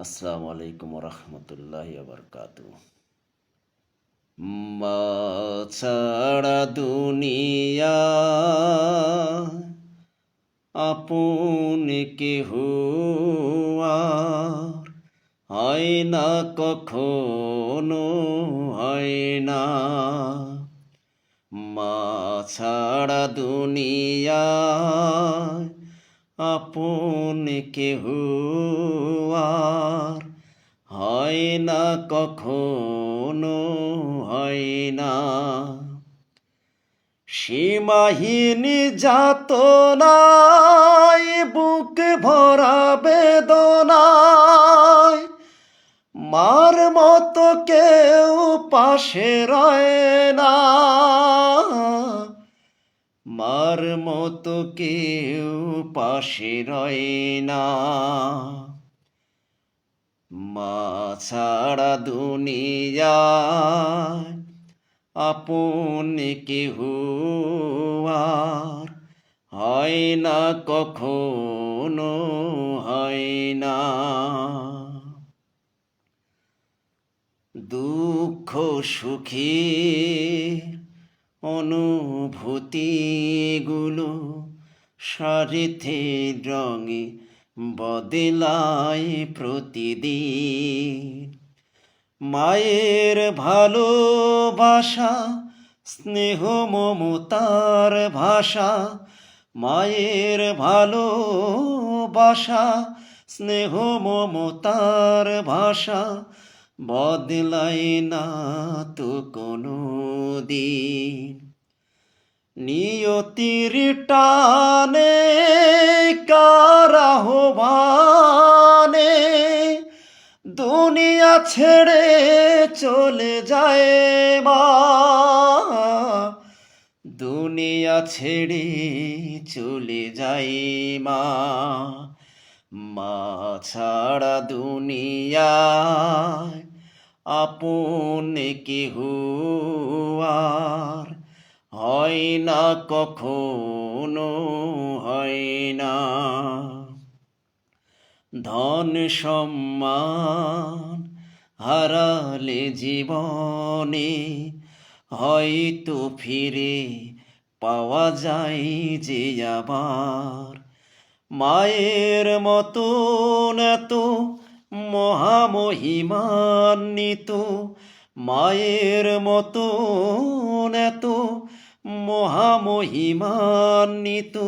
আসসালামু আলাইকুম রহমতুল্লাহ বরকাত মা ছাড়া দুনিয়া আপন কেহ হয় না, কখনো হয় না। মা ছাড়া দুনিয়া আপন কেহ আর? হয় না কখনো, হয় না। সীমাহীন যাতনায় বুক ভরা বেদনায়, মার মতো কেউ পাশে রয় না। মার মতো কেউ পাশে রয় না। মা ছাড়া দুনিয়ায় আপন কেহ আর হয় না, কখনো হয় না। দুঃখ সুখী অনুভূতিগুলো সারিথে রঙে বদলায় প্রতিদিন। মায়ের ভালোবাসা, স্নেহ মমতার ভাষা, মায়ের ভালোবাসা, স্নেহ মমতার ভাষা বদলাই না তো কোনো দিন। নিয়তির টানে কারাহবানে দুনিয়া ছেড়ে চলে যায় মা। দুনিয়া ছেড়ে চলে যায় মা। মা ছাড়া দুনিয়ায় আপন কেহ আর হয় না, কখনো হয় না। ধন সম্মান হারালে জীবনে হয়তো ফিরে পাওয়া যায় যে আবার। মায়ের মতন এত মহামহিমান্বিত, মায়ের মতন এত মহামহিমান্বিত।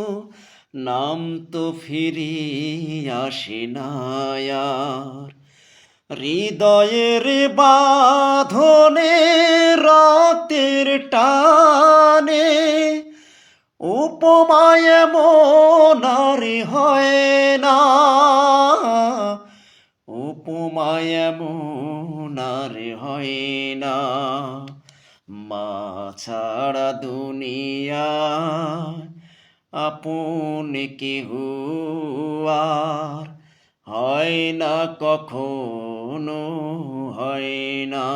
নাম তো ফিরে আসে না আর। হৃদয়ের বাঁধনে রাতের টানে, উপমায় মনারে হয় না। উপমায় হয় না। মা ছাড়া দুনিয়া আপন কেহ হুয়ার হয় না কখনো হয় না।